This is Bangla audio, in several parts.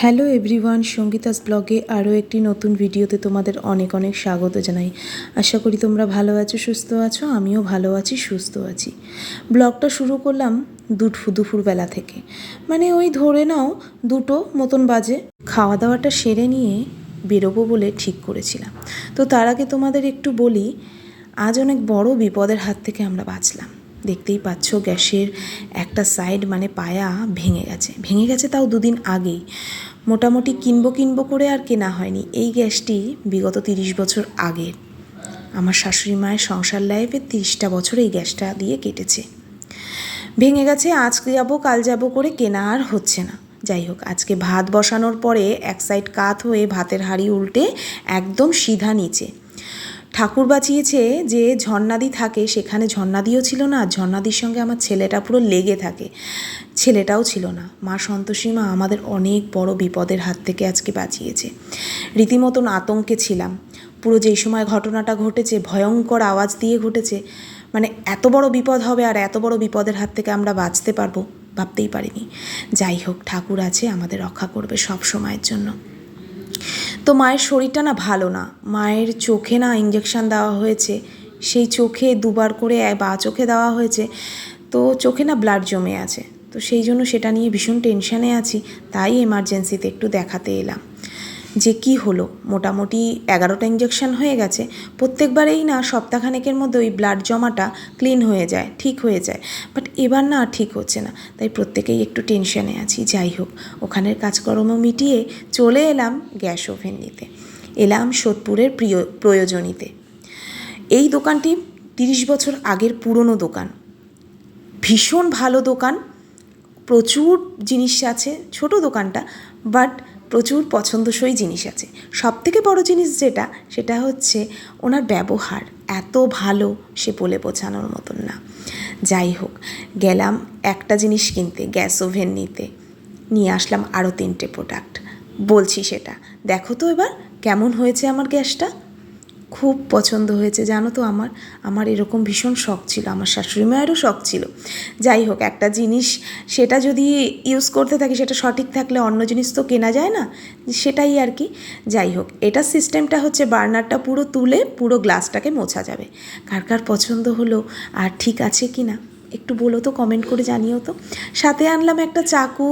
হ্যালো এভরিওয়ান, সঙ্গীতাস ব্লগে আরও একটি নতুন ভিডিওতে তোমাদের অনেক অনেক স্বাগত জানাই। আশা করি তোমরা ভালো আছো, সুস্থ আছো, আমিও ভালো আছি, সুস্থ আছি। ব্লগটা শুরু করলাম দুপুর দুপুরবেলা থেকে। মানে ওই ধরে নাও দুটো মতন বাজে। খাওয়া দাওয়াটা সেরে নিয়ে বেরোবো বলে ঠিক করেছিলাম। তো তার আগে তোমাদের একটু বলি, আজ অনেক বড় বিপদের হাত থেকে আমরা বাঁচলাম। দেখতেই পাচ্ছ গ্যাসের একটা সাইড মানে পায়া ভেঙে গেছে। ভেঙে গেছে তাও দুদিন আগেই। মোটামুটি কিনবো কিনবো করে আর কেনা হয়নি। এই গ্যাসটি বিগত তিরিশ বছর আগের আমার শাশুড়ি মায়ের সংসার লাইফে তিরিশটা বছর এই গ্যাসটা দিয়ে কেটেছে। ভেঙে গেছে, আজ যাব, কাল যাব করে কেনা আর হচ্ছে না। যাই হোক, আজকে ভাত বসানোর পরে এক সাইড কাত হয়ে ভাতের হাঁড়ি উল্টে একদম সিধা নিচে। ঠাকুর বাঁচিয়েছে যে ঝর্ণাদি থাকে, সেখানে ঝর্ণাদিও ছিল না, আর ঝর্ণাদির সঙ্গে আমার ছেলেটা পুরো লেগে থাকে। ছেলেটাও ছিল না। মা সন্তোষী মা আমাদের অনেক বড় বিপদের হাত থেকে আজকে বাঁচিয়েছে। রীতিমতন আতঙ্কে ছিলাম। পুরো যেই সময় ঘটনাটা ঘটেছে, ভয়ঙ্কর আওয়াজ দিয়ে ঘটেছে মানে এত বড় বিপদ হবে আর এত বড় বিপদের হাত থেকে আমরা বাঁচতে পারব, ভাবতেই পারিনি। যাই হোক, ঠাকুর আছে, আমাদের রক্ষা করবে সব সময়ের জন্য। তো মায়ের শরীরটা না ভালো না। মায়ের চোখে না ইঞ্জেকশান দেওয়া হয়েছে। সেই চোখে দুবার করে বা চোখে দেওয়া হয়েছে। তো চোখে না ব্লাড জমে আছে। তো সেই জন্য সেটা নিয়ে ভীষণ টেনশানে আছি। তাই এমার্জেন্সিতে একটু দেখাতে এলাম। যে কি হলো? মোটামুটি এগারোটা ইঞ্জেকশন হয়ে গেছে। প্রত্যেকবারেই না সপ্তাহখানেকের মধ্যে ওই ব্লাড জমাটা ক্লিন হয়ে যায়, ঠিক হয়ে যায়। বাট এবার না ঠিক হচ্ছে না। তাই প্রত্যেকেই একটু টেনশনে আছি। যাই হোক, ওখানের কাজকর্ম মিটিয়ে চলে এলাম গ্যাস ওভেন নিতে। এলাম সোদপুরের প্রিয়, প্রয়োজনীতে। এই দোকানটি তিরিশ বছর আগের পুরনো দোকান। ভীষণ ভালো দোকান। প্রচুর জিনিস আছে, ছোট দোকানটা। বাট প্রচুর পছন্দসই জিনিস আছে। সব থেকে বড় জিনিস যেটা, সেটা হচ্ছে ওনার ব্যবহার। এত ভালো সে বলে বোঝানোর মতন না। যাই হোক, গেলাম একটা জিনিস কিনতে, গ্যাস ওভেন নিতে। নিয়ে আসলাম আরও তিনটে প্রোডাক্ট বলছি সেটা, দেখো তো এবার কেমন হয়েছে আমার গ্যাসটা। খুব পছন্দ হয়েছে। জানো তো আমার আমার এরকম ভীষণ শখ ছিল, আমার শাশুড়ি মায়েরও শখ ছিল। যাই হোক, একটা জিনিস, সেটা যদি ইউজ করতে থাকি, সেটা সঠিক থাকলে অন্য জিনিস তো কেনা যায় না, সেটাই আর কি। যাই হোক, এটা সিস্টেমটা হচ্ছে বার্নারটা পুরো তুলে, পুরো গ্লাসটাকে মোছা যাবে। কার কার পছন্দ হলো, আর ঠিক আছে কি না একটু বলো তো কমেন্ট করে জানিও তো। সাথে আনলাম একটা চাকু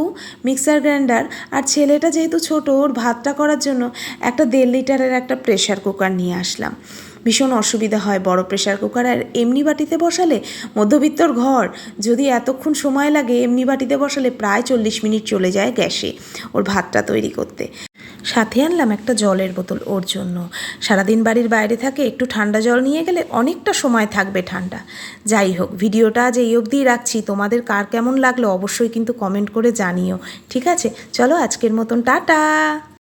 মিক্সার গ্রাইন্ডার আর ছেলেটা যেহেতু ছোট, ওর ভাতটা করার জন্য একটা দেড় লিটারের একটা প্রেশার কুকার নিয়ে আসলাম। ভীষণ অসুবিধা হয় বড় প্রেশার কুকার আর এমনি বাটিতে বসালে মধ্যবিত্তর ঘর, যদি এতক্ষণ সময় লাগে, এমনি বাটিতে বসালে প্রায় চল্লিশ মিনিট চলে যায় গ্যাসে ওর ভাতটা তৈরি করতে। সাথে আনলাম একটা জলের বোতল ওর জন্য। সারাদিন বাড়ির বাইরে থাকে, একটু ঠান্ডা জল নিয়ে গেলে অনেকটা সময় থাকবে ঠান্ডা। যাই হোক, ভিডিওটা আজ এই অবধিই রাখছি। তোমাদের কার কেমন লাগল অবশ্যই কিন্তু কমেন্ট করে জানিও, ঠিক আছে? চলো আজকের মতন, টাটা!